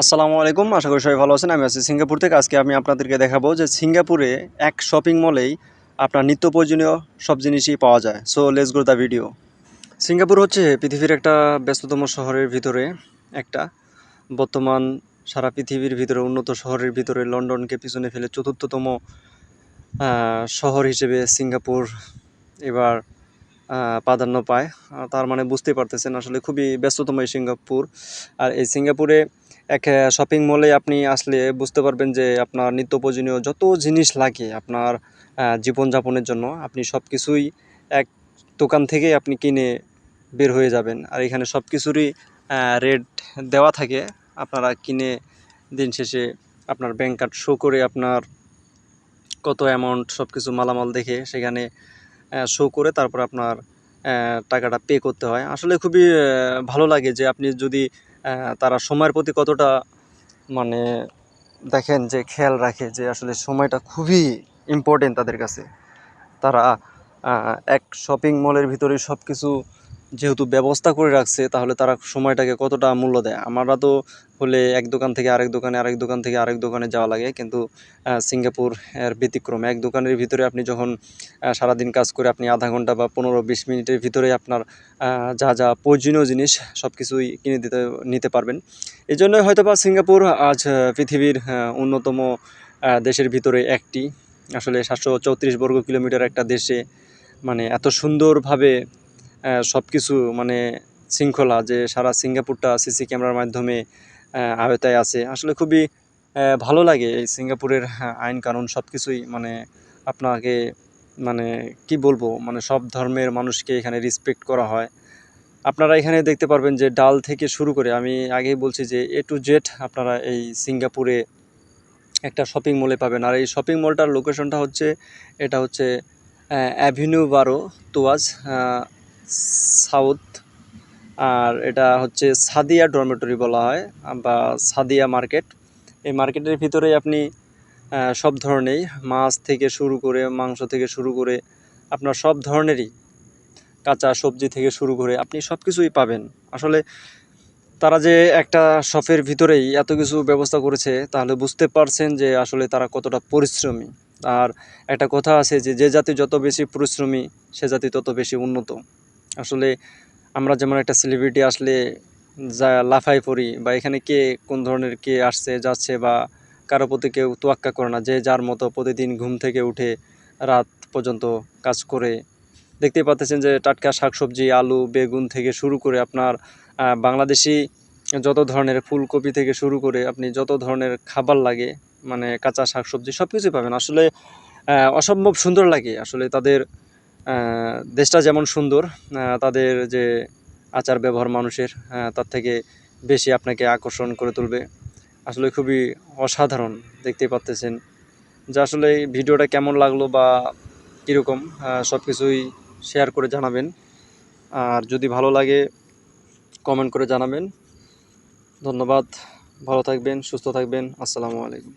আসসালামু আলাইকুম, আশা করি সবাই ভালো আছেন, আমি আছি সিঙ্গাপুর থেকে। আজকে আমি আপনাদেরকে দেখাবো যে সিঙ্গাপুরে এক শপিং মলেই আপনার নিত্য প্রয়োজনীয় সব জিনিসই পাওয়া যায়। So let's go the video Singapore হচ্ছে পৃথিবীর একটা ব্যস্ততম শহরের ভিতরে একটা। বর্তমান সারা পৃথিবীর ভিতরে, উন্নত শহরের ভিতরে লন্ডনকে পিছনে ফেলে চতুর্থতম শহর হিসেবে সিঙ্গাপুর এবার প্রাধান্য পায়। তার মানে বুঝতেই পারতেছেন, আসলে খুবই ব্যস্ততম এই সিঙ্গাপুর। আর এই সিঙ্গাপুরে এক শপিং মলে আপনি আসলে বুঝতে পারবেন যে আপনার নিত্য প্রয়োজনীয় যত জিনিস লাগে আপনার জীবনযাপনের জন্য, আপনি সব কিছুই এক দোকান থেকেই আপনি কিনে বের হয়ে যাবেন। আর এখানে সব কিছুরই রেট দেওয়া থাকে। আপনারা কিনে দিন শেষে আপনার ব্যাংক কার্ড শো করে আপনার কত অ্যামাউন্ট সব কিছু মালামাল দেখে সেখানে শো করে তারপর আপনার টাকাটা পে করতে হয়। আসলে খুবই ভালো লাগে যে আপনি যদি তারা সময়ের প্রতি কতটা মানে দেখেন যে খেয়াল রাখে যে আসলে সময়টা খুবই ইম্পর্টেন্ট তাদের কাছে। তারা এক শপিং মলের ভিতরে সব কিছু যেহেতু ব্যবস্থা করে রাখছে, তাহলে তারা সময়টাকে কতটা মূল্য দেয়? আমরা তো হলে এক দোকান থেকে আরেক দোকানে, আরেক দোকান থেকে আরেক দোকানে যাওয়া লাগে। কিন্তু সিঙ্গাপুর এর ব্যতিক্রম। এক দোকানের ভিতরে আপনি যখন সারাদিন কাজ করে আপনি আধা ঘণ্টা বা পনেরো বিশ মিনিটের ভিতরে আপনার যা যা প্রয়োজনীয় জিনিস সব কিছুই কিনে দিতে, নিতে পারবেন। এই জন্যই হয়তো বা সিঙ্গাপুর আজ পৃথিবীর অন্যতম দেশের ভিতরে একটি। আসলে সাতশো চৌত্রিশ বর্গ কিলোমিটার একটা দেশে মানে এত সুন্দরভাবে সব কিছু মানে শৃঙ্খলা যে সারা সিঙ্গাপুরটা সিসি ক্যামেরার মাধ্যমে আয়তায় আছে। আসলে খুবই ভালো লাগে এই সিঙ্গাপুরের আইন কানুন সব কিছুই মানে আপনাকে মানে কি বলব? মানে সব ধর্মের মানুষকে এখানে রেসপেক্ট করা হয়। আপনারা এখানে দেখতে পারবেন যে ডাল থেকে শুরু করে, আমি আগেই বলছি যে এ টু জেড আপনারা এই সিঙ্গাপুরে একটা শপিং মলে পাবেন। আর এই শপিং মলটার লোকেশনটা হচ্ছে, এটা হচ্ছে অ্যাভিনিউ বারো, তোয়াজ সাউথ, আর এটা হচ্ছে সাদিয়া ডরমেটরি বলা হয়, বা সাদিয়া মার্কেট। এই মার্কেটের ভিতরে আপনি সব ধরনেরই মাছ থেকে শুরু করে, মাংস থেকে শুরু করে, আপনার সব ধরনেরই কাঁচা সবজি থেকে শুরু করে আপনি সব কিছুই পাবেন। আসলে তারা যে একটা শপের ভিতরেই এত কিছু ব্যবস্থা করেছে, তাহলে বুঝতে পারছেন যে আসলে তারা কতটা পরিশ্রমী। আর একটা কথা আছে যে যে জাতি যত বেশি পরিশ্রমী, সে জাতি তত বেশি উন্নত। আসলে আমরা যেমন একটা সেলিব্রিটি আসলে যা লাফাই পড়ি বা এখানে কে কোন ধরনের কে আসছে, যাচ্ছে বা কারও প্রতি কেউ তোয়াক্কা করে না, যে যার মতো প্রতিদিন ঘুম থেকে উঠে রাত পর্যন্ত কাজ করে। দেখতে পাচ্ছেন যে টাটকা শাকসবজি, আলু, বেগুন থেকে শুরু করে আপনার বাংলাদেশি যত ধরনের ফুলকপি থেকে শুরু করে আপনি যত ধরনের খাবার লাগে মানে কাঁচা শাকসবজি সব কিছুই পাবেন। আসলে অসম্ভব সুন্দর লাগে। আসলে তাদের দেশটা যেমন সুন্দর তাদের যে আচার ব্যবহার মানুষের তার থেকে বেশি আপনাকে আকর্ষণ করে তুলবে। আসলে খুবই অসাধারণ দেখতে পাচ্তেছেন। যে আসলে ভিডিওটা কেমন লাগল বা কীরকম সব কিছুই শেয়ার করে জানাবেন। আর যদি ভালো লাগে কমেন্ট করে জানাবেন। ধন্যবাদ। ভালো থাকবেন, সুস্থ থাকবেন। আসসালামু আলাইকুম।